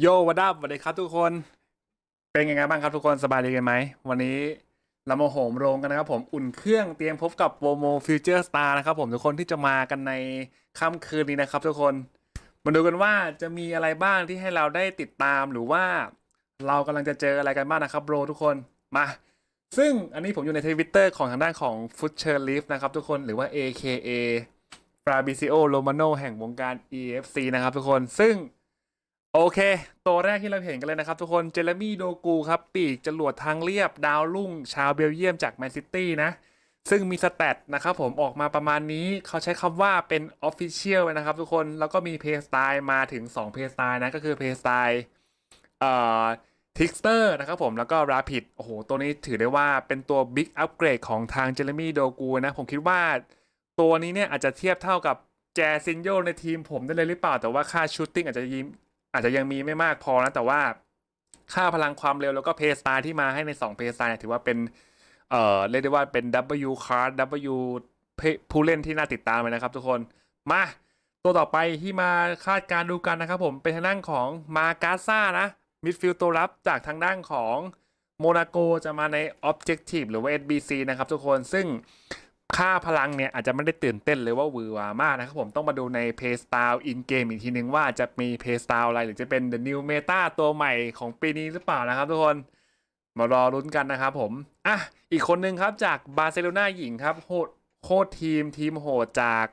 โยวัดดับสวัสดีครับทุกคน เป็นยังไงบ้างครับทุกคนสบายดีกันไหม วันนี้เรามาโหมโรงกันนะครับผมอุ่นเครื่องเตรียมพบกับโปรโมฟิวเจอร์สตาร์นะครับผมทุกคนที่จะมากันในค่ำคืนนี้นะครับทุกคน มาดูกันว่าจะมีอะไรบ้างที่ให้เราได้ติดตามหรือว่าเรากำลังจะเจออะไรกันบ้างนะครับโรทุกคนมา ซึ่งอันนี้ผมอยู่ในทวิตเตอร์ของทางด้านของ f o o t c h e r l i f t นะครับทุกคนหรือว่า AKA Fabrizio Romano แห่งวงการ EFC นะครับทุกคนซึ่ง โอเค ตัวแรกที่เราเห็นกันเลยนะครับ ทุกคนเจเรมี่โดกูครับ ปีกจรวดทางเรียบดาวรุ่ง ชาวเบลเยียมจากแมนซิตี้นะ ซึ่งมีสแตทนะครับผมออกมาประมาณนี้เขาใช้คำว่าเป็น Official นะครับทุกคนแล้วก็มีเพย์สไตล์มาถึง 2 เพย์สไตล์นะ ก็คือเพย์สไตล์เอ่อทิกสเตอร์นะครับผมแล้วก็ราพิดโอ้โห ตัวนี้ถือได้ว่าเป็นตัวบิ๊กอัปเกรดของทางเจเรมี่โดกูนะ ผมคิดว่าตัวนี้เนี่ยอาจจะเทียบเท่ากับแจซินโยในทีมผมได้เลยหรือเปล่า แต่ว่าค่าชูตติ้งอาจจะยิม อาจจะยังมีไม่มากพอนะ แต่ว่าค่าพลังความเร็วแล้วก็เพย์สตล์ที่มาให้ใน2เพย์สไตล์ถือว่าเป็น เอ่อ เรียกได้ว่าเป็น W card W ผู้เล่นที่น่าติดตามเลยนะครับทุกคน มา ตัวต่อไปที่มาคาดการดูกันนะครับผมเป็นทางด้านของมาการ์ซ่านะมิดฟิลด์ตัวรับจากทางด้านของโมนาโกจะมาใน Objective หรือว่า SBC นะครับทุกคนซึ่ง ค่าพลังเนี่ยอาจจะไม่ได้ตื่นเต้นเลยว่าหวือหวามากนะครับผมต้องมาดูใน Play Style in game อีกทีนึงว่าจะมี Play Style อะไรหรือจะเป็น The New Meta ตัวใหม่ของปีนี้หรือเปล่านะครับทุกคนมารอลุ้นกันนะครับผมอะอีกคนนึงครับจากบาร์เซโลนาหญิงครับโหดโคตรทีมทีมโหดจาก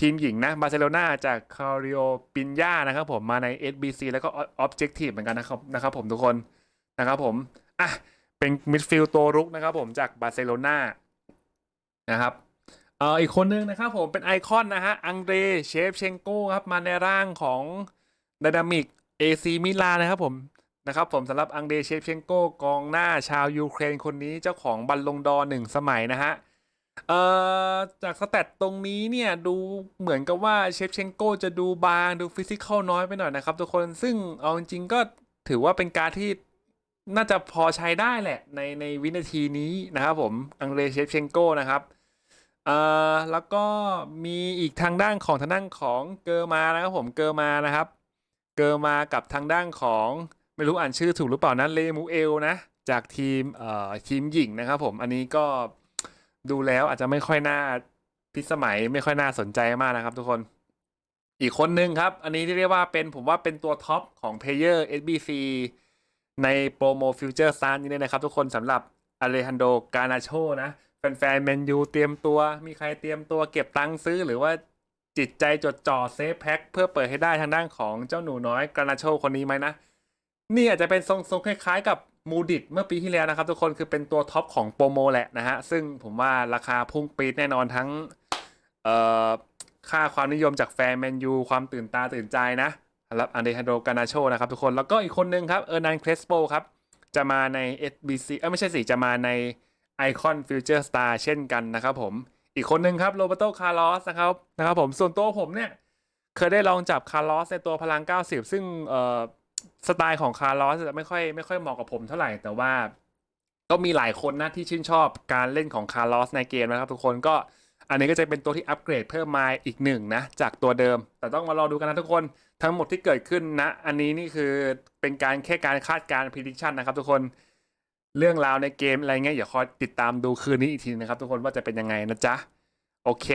ทีมหญิงนะบาร์เซโลนาจากคาริโอปินยานะครับผมมาใน SBC แล้วก็ Objective เหมือนกันนะครับนะครับผมทุกคนนะครับผมอะเป็นมิดฟิลด์ตัวรุกนะครับผมจากบาร์เซโลนา นะครับเอ่ออีกคนนึงนะครับผมเป็นไอคอนนะฮะอังเดรเชฟเชงโก้ครับมาในร่างของดนามิกเอซีมิลานะครับผมนะครับผมสำหรับอังเดเชฟเชงโกกองหน้าชาวยูเครนคนนี้เจ้าของบัลลงดอร์หนึ่งสมัยนะฮะเอ่อจากสแตตตรงนี้เนี่ยดูเหมือนกับว่าเชฟเชงโกจะดูบางดูฟิสิกอลน้อยไปหน่อยนะครับทุกคนซึ่งเอาจริงก็ถือว่าเป็นการที่น่าจะพอใช้ได้แหละในในวินาทีนี้นะครับผมอังเดเชฟเชงโกนะครับ อ่อแล้วก็มีอีกทางด้านของทางด้านของเกอร์มานะครับผมเกอร์มานะครับ เกอร์มากับทางด้านของไม่รู้อ่านชื่อถูกหรือเปล่านะเลมูเอลนะจากทีมเอ่อทีมหญิงนะครับผมอันนี้ก็ดูแล้วอาจจะไม่ค่อยน่าพิสมัยไม่ค่อยน่าสนใจมากนะครับทุกคน อีกคนนึงครับ อันนี้ที่เรียกว่าเป็นผมว่าเป็นตัวท็อปของเพลเยอร์ SBC ในโปรโมฟิวเจอร์ซานนี้เลยนะครับ ทุกคนสำหรับอเลฮันโดกานาโชนะ แฟนๆแมนยูเตรียมตัว มีใครเตรียมตัวเก็บตังค์ซื้อ หรือว่าจิตใจจดจ่อเซฟแพ็คเพื่อเปิดให้ได้ทางด้านของเจ้าหนูน้อยกานาโชคนนี้ไหมนะ นี่อาจจะเป็นทรงๆคล้ายๆกับมูดิตเมื่อปีที่แล้วนะครับ ทุกคนคือเป็นตัวท็อปของโปรโมแหละนะฮะ ซึ่งผมว่าราคาพุ่งปีดแน่นอนทั้งเอ่อค่าความนิยมจากแฟนแมนยูความตื่นตาตื่นใจนะสำหรับอันเดฮันโดกานาโชนะครับทุกคนแล้วก็อีกคนนึงครับเออร์นันเครสโปครับจะมาใน SBC เอ้ไม่ใช่สิจะมาใน Icon Future Star เช่นกันนะครับผม อีกคนหนึ่งครับโรเบโตคาร์ลอสนะครับนะครับผมส่วนตัวผมเนี่ย เคยได้ลองจับคาร์ลอสในตัวพลัง 90 ซึ่งเอ่อสไตล์ของคาร์ลอสจะไม่ค่อยไม่ค่อยเหมาะกับผมเท่าไหร่แต่ว่า ก็มีหลายคนนะที่ชื่นชอบการเล่นของคาร์ลอสในเกมนะครับทุกคนก็อันนี้ก็จะเป็นตัวที่อัปเกรดเพิ่มมาอีกหนึ่งนะจากตัวเดิม แต่ต้องมารอดูกันนะทุกคนทั้งหมดที่เกิดขึ้นนะ อันนี้นี่คือเป็นการแค่การคาดการณ์ prediction นะครับทุกคน เรื่องราวในเกมอะไรเงี้ยอย่าคอยติดตามดูคืนนี้อีกทีนะครับ ทุกคนว่าจะเป็นยังไงนะจ๊ะ โอเค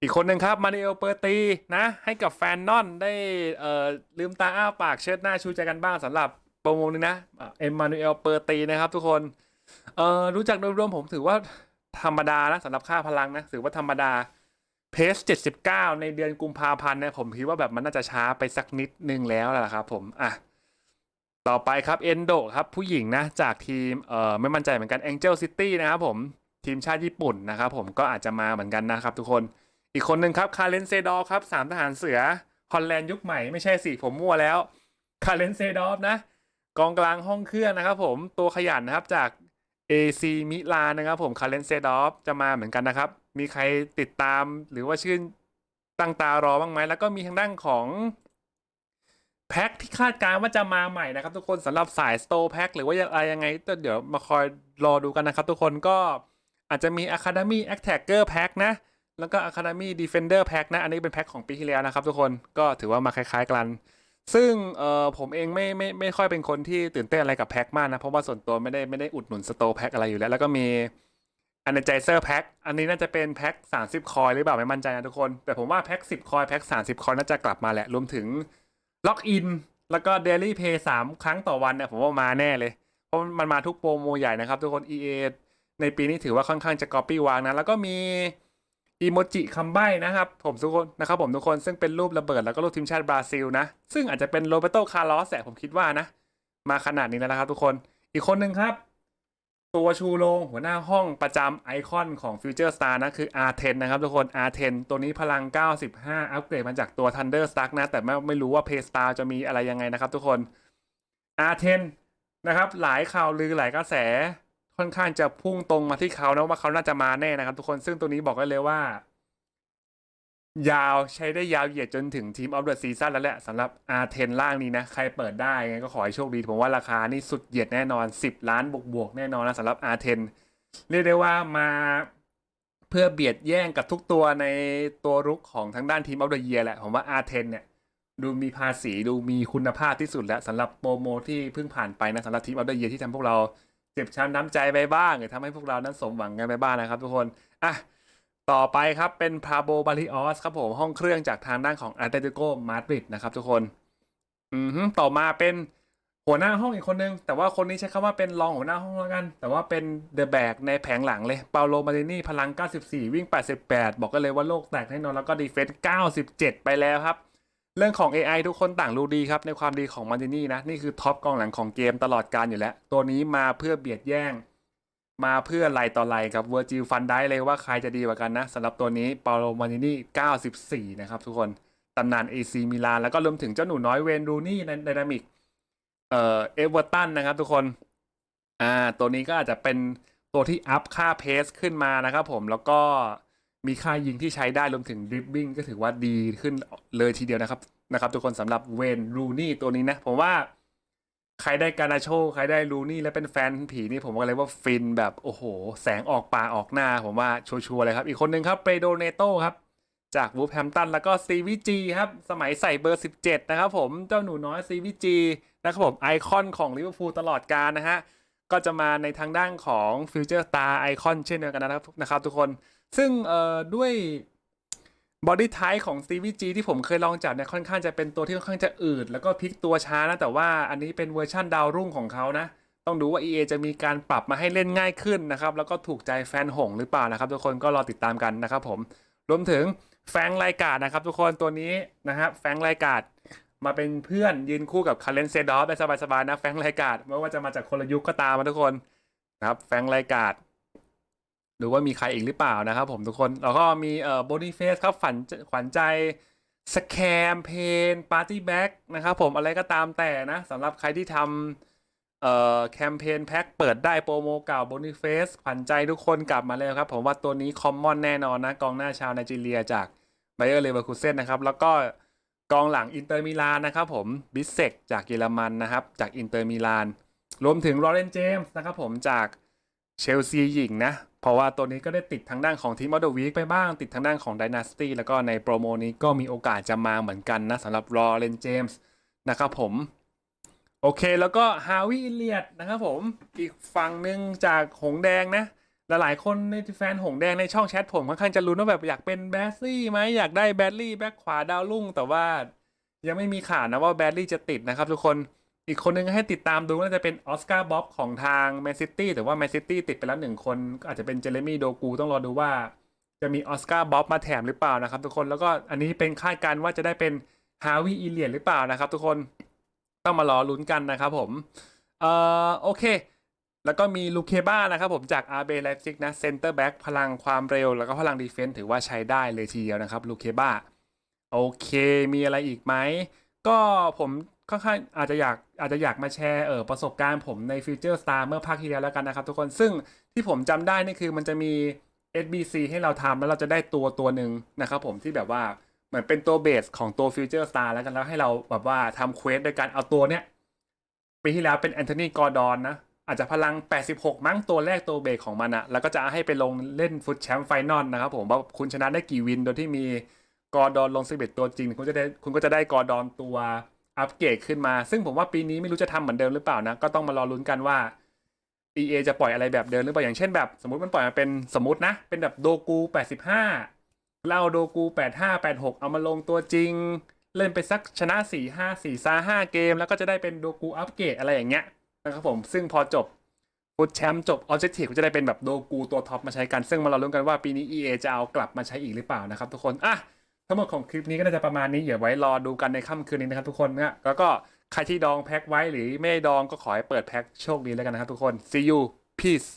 อีกคนหนึ่งครับมาริเอลเปอร์ตีนะ ให้กับแฟนนอนได้เอ่อลืมตาอ้าปากเชิดหน้าชูใจกันบ้างสำหรับโปรโมนี้นะเอ็มมานูเอลเปอร์ตีนะครับทุกคนเอ่อรู้จักโดยรวมผมถือว่าธรรมดานะสำหรับค่าพลังนะถือว่าธรรมดาเพส79ในเดือนกุมภาพันธ์เนี่ยผมคิดว่าแบบมันน่าจะช้าไปสักนิดนึงแล้วแหละครับผมอะ ต่อไปครับเอนโดครับผู้หญิงนะจากทีมเอ่อไม่มั่นใจเหมือนกัน Angel City นะครับผมทีมชาติญี่ปุ่นนะครับผมก็อาจจะมาเหมือนกันนะครับทุกคนอีกคนหนึ่งครับคาเลนเซดอฟครับสามทหารเสือฮอลแลนด์ยุคใหม่ไม่ใช่สิผมมั่วแล้วคาเลนเซดอฟนะกองกลางห้องเครื่องนะครับผมตัวขยันนะครับจาก AC มิลานนะครับผมคาเลนเซดอฟจะมาเหมือนกันนะครับ มีใครติดตามหรือว่าชื่นตั้งตารอบ้างไหมแล้วก็มีทางด้านของ แพ็คที่คาดการณ์ว่าจะมาใหม่นะครับ ทุกคนสำหรับสายสโตร์แพ็คหรือว่าอะไรยังไงเดี๋ยวมาคอยรอดูกันนะครับ ทุกคนก็อาจจะมี Academy Attacker Pack นะ แล้วก็ Academy Defender Pack นะ อันนี้เป็นแพ็คของปีที่แล้วนะครับ ทุกคนก็ถือว่ามาคล้าย ๆกัน ซึ่งเออผมเองไม่ไม่ไม่ค่อยเป็นคนที่ตื่นเต้นอะไรกับแพ็คมากนะ เพราะว่าส่วนตัวไม่ได้ไม่ได้อุดหนุนสโตร์แพ็คอะไรอยู่แล้ว แล้วก็มี Energizer แพ็คอันนี้น่าจะเป็นแพ็ค30 คอยหรือเปล่าไม่มั่นใจนะทุกคน แต่ผมว่าแพ็ค10 คอยแพ็ค30 คอยน่าจะกลับมาแหละรวมถึง ล็อกอิน แล้วก็เดลี่เพย์สามครั้งต่อวันเนี่ยผมว่ามาแน่เลย เพราะมันมาทุกโปรโมใหญ่นะครับ ทุกคน EA ในปีนี้ถือว่าค่อนข้างจะกอบปี้วางนะ แล้วก็มีอีโมจิคำใบ้นะครับ ผมทุกคนนะครับผมทุกคนซึ่งเป็นรูประเบิดแล้วก็รูปทีมชาติบราซิลนะ ซึ่งอาจจะเป็นโรเบโตคาร์ลอสแหละผมคิดว่านะ มาขนาดนี้แล้วนะครับทุกคนอีกคนหนึ่งครับ ตัวชูโรงหัวหน้าห้องประจำไอคอนของ Future Star นะ คือ R10 นะครับทุกคน R10 ตัวนี้พลัง 95 อัปเกรดมาจากตัว Thunder Stark นะ แต่ไม่ไม่รู้ว่า Paystar จะมีอะไรยังไงนะครับทุกคน R10 นะครับ หลายข่าวลือหลายกระแสค่อนข้างจะพุ่งตรงมาที่เขานะว่าเขาน่าจะมาแน่นะครับทุกคนซึ่งตัวนี้บอกได้เลยว่า ยาวใช้ได้ยาวเหยียดจนถึงทีมออฟเดอะซีซั่นแล้วแหละสำหรับ R10 ล่างนี้นะ ใครเปิดได้ไงก็ขอให้โชคดี ผมว่าราคานี่สุดเหยียดแน่นอน 10 ล้านบวกบวกๆแน่นอนนะสำหรับ R10 เรียกได้ว่ามาเพื่อเบียดแย่งกับทุกตัวในตัวรุกของทางด้านทีมออฟเดอะเยียแหละ ผมว่า R10 เนี่ย ดูมีภาษีดูมีคุณภาพที่สุดแล้วสำหรับโปรโมที่เพิ่งผ่านไปนะสำหรับทีมออฟเดอะเยียที่ทำพวกเราเจ็บช้ำน้ำใจไปบ้างหรือทำให้พวกเรานั้นสมหวังกันไปบ้างนะครับ ทุกคนอะ ต่อไปครับเป็นพาโบบาริออสครับผมห้องเครื่องจากทางด้านของอาร์เตติโกมาดริดนะครับทุกคน อืมฮึต่อมาเป็นหัวหน้าห้องอีกคนนึง แต่ว่าคนนี้ใช้คำว่าเป็นรองหัวหน้าห้องแล้วกัน แต่ว่าเป็นเดอะแบกในแผงหลังเลยเปาโลมาตินี่พลัง 94 วิ่ง 88 บอกกันเลยว่าโลกแตกแน่นอนแล้วก็ดีเฟนส์97 ไปแล้วครับ เรื่องของ AI ทุกคนต่างรู้ดีครับ ในความดีของมาตินี่นะ นี่คือท็อปกองหลังของเกมตลอดการอยู่แล้ว ตัวนี้มาเพื่อเบียดแย่ง มาเพื่อไล่ต่อไล่กับเวอร์จิลฟันได้เลยว่าใครจะดีกว่ากันนะสำหรับตัวนี้เปาโลมานินี่94 นะครับทุกคนตำนาน AC มิลานแล้วก็รวมถึงเจ้าหนูน้อยเวนรูนี่ในไดนามิกเอ่อเอเวอร์ตันนะครับทุกคนอ่าตัวนี้ก็อาจจะเป็นตัวที่อัพค่าเพสขึ้นมานะครับผมแล้วก็มีค่ายิงที่ใช้ได้รวมถึงดริบบิ้งก็ถือว่าดีขึ้นเลยทีเดียวนะครับนะครับ ทุกคนสำหรับเวนรูนี่ตัวนี้นะผมว่า ใครได้การาโชใครได้ลูนี่และเป็นแฟนผีนี่ผมก็เลยว่าฟินแบบโอ้โห แสงออกปาออกหน้า ผมว่าชัวร์ๆเลยครับ อีกคนหนึ่งครับเปโดเนโตครับ จากวูฟแฮมตันแล้วก็ซีวีจีครับ สมัยใส่เบอร์ 17 นะครับผมเจ้าหนูน้อยซีวีจีนะครับผมไอคอนของลิเวอร์พูลตลอดกาลนะฮะ ก็จะมาในทางด้านของฟิวเจอร์ตาร์ไอคอนเช่นเดียวกันนะครับนะครับทุกคนซึ่งเออด้วย บอดี้ไทป์ของ CVG ที่ผมเคยลองจับเนี่ยค่อนข้างจะเป็นตัวที่ค่อนข้างจะอืด แล้วก็พลิกตัวช้านะ แต่ว่าอันนี้เป็นเวอร์ชั่นดาวรุ่งของเขานะ ต้องดูว่า EA จะมีการปรับมาให้เล่นง่ายขึ้นนะครับ แล้วก็ถูกใจแฟนหงหรือเปล่านะครับ ทุกคนก็รอติดตามกันนะครับผมรวมถึงแฟงค์ไลการ์ดนะครับทุกคนตัวนี้นะครับแฟงค์ไลการ์ดมาเป็นเพื่อนยืนคู่กับคาร์เลนเซดอฟได้สบายๆนะแฟงค์ไลการ์ดไม่ว่าจะมาจากคนละยุคก็ตามนะทุกคนนะครับแฟงค์ไลการ์ด รือว่ามีใครอีกหรือเปล่านะครับผมทุกคน แล้วก็มีเอ่อบอดี้เฟสครับฝันขวัญใจสแคมเพนปาร์ตี้แบ็กนะครับผมอะไรก็ตามแต่นะสำหรับใครที่ทำเอ่อแคมเปญแพ็คเปิดได้โปรโมเก่าบอดี้เฟสขวัญใจทุกคนกลับมาแล้วครับ ผมว่าตัวนี้คอมมอนแน่นอนนะ กองหน้าชาวไนจีเรียจากไบเออร์เลเวอร์คูเซนนะครับ แล้วก็กองหลังอินเตอร์มิลานนะครับผมบิสเซกจากเยอรมันนะครับ จากอินเตอร์มิลานรวมถึงลอเรนเจมส์นะครับผมจากเชลซีหญิงนะ เพราะว่าตัวนี้ก็ได้ติดทางด้านของทีมออเดอร์วีคไปบ้าง ติดทางด้านของ Dynasty แล้วก็ในโปรโมนี้ก็มีโอกาสจะมาเหมือนกันนะสำหรับลอเรนเจมส์นะครับผมโอเคแล้วก็ฮาวิอิเลียดนะครับผมอีกฝั่งหนึ่งจากหงแดงนะลหลายคนในแฟนหงแดงในช่องแชทผมค่อนข้างจะลุ้นว่าแบบอยากเป็นแบสลี่ไหมอยากได้แบดลี่แบ็คขวาดาวรุ่งแต่ว่ายังไม่มีข่าวนะว่าแบดลี่จะติดนะครับทุกคน อีกคนนึงให้ติดตามดูน่าจะเป็นออสการ์บ๊อบของทางแมนซิตี้แต่ว่าแมนซิตี้ติดไปแล้วหนึ่งคนก็อาจจะเป็นเจเรมี่โดกูต้องรอดูว่า จะมีออสการ์บ๊อบมาแถมหรือเปล่านะครับ ทุกคนแล้วก็อันนี้เป็นคาดการณ์ว่าจะได้เป็นฮาวิอีเลียนหรือเปล่านะครับ ทุกคนต้องมารอลุ้นกันนะครับผมเอ่อโอเค แล้วก็มีลูเคบ้านะครับผมจากอาร์เบไลฟ์ซิกนะเซนเตอร์แบ็กพลังความเร็ว แล้วก็พลังดีเฟนส์ถือว่าใช้ได้เลยทีเดียวนะครับลูเคบ้าโอเค มีอะไรอีกไหมก็ผม ค่อนข้างอาจจะอยากอาจจะอยากมาแชร์เออประสบการณ์ผมใน Future Star เมื่อภาคที่แล้วแล้วกันนะครับทุกคนซึ่งที่ผมจำได้นี่คือมันจะมี SBC ให้เราทำแล้วเราจะได้ตัวตัวหนึ่งนะครับผมที่แบบว่าเหมือนเป็นตัวเบสของตัว Future Star แล้วกันแล้วให้เราแบบว่าทำเควสโดยการเอาตัวเนี้ยปีที่แล้วเป็นแอนโทนีกอร์ดอนนะอาจจะพลัง 86 มั้งตัวแรกตัวเบรกของมันอะแล้วก็จะให้ไปลงเล่นฟุตแชมป์ไฟนอลนะครับผมว่าคุณชนะได้กี่วินโดยที่มีกอร์ดอนลง11ตัวจริง คุณจะได้คุณก็จะได้กอร์ดอนตัว อัปเกรดขึ้นมา ซึ่งผมว่าปีนี้ไม่รู้จะทำเหมือนเดิมหรือเปล่านะ ก็ต้องมารอลุ้นกันว่า EA จะปล่อยอะไรแบบเดิมหรือเปล่าอย่างเช่นแบบสมมติมันปล่อยมาเป็นสมมตินะ เป็นแบบโดกู 85เล่าโดกู 85 86 เอามาลงตัวจริง เล่นไปสักชนะ 4 5 4ซา5เกม แล้วก็จะได้เป็นโดกูอัปเกรดอะไรอย่างเงี้ยนะครับผมซึ่งพอจบฟุตแชมป์จบออบเจกตีฟก็จะได้เป็นแบบโดกูตัวท็อปมาใช้กัน ซึ่งมารอลุ้นกันว่าปีนี้ EA จะเอากลับมาใช้อีกหรือเปล่านะครับทุกคนอะ ทั้งหมดของคลิปนี้ก็น่าจะประมาณนี้เดี๋ยวไว้รอดูกันในค่ำคืนนี้นะครับทุกคนนะแล้วก็ใครที่ดองแพ็คไว้หรือไม่ได้ดองก็ขอให้เปิดแพ็คโชคดีแล้วกันนะครับทุกคน see you peace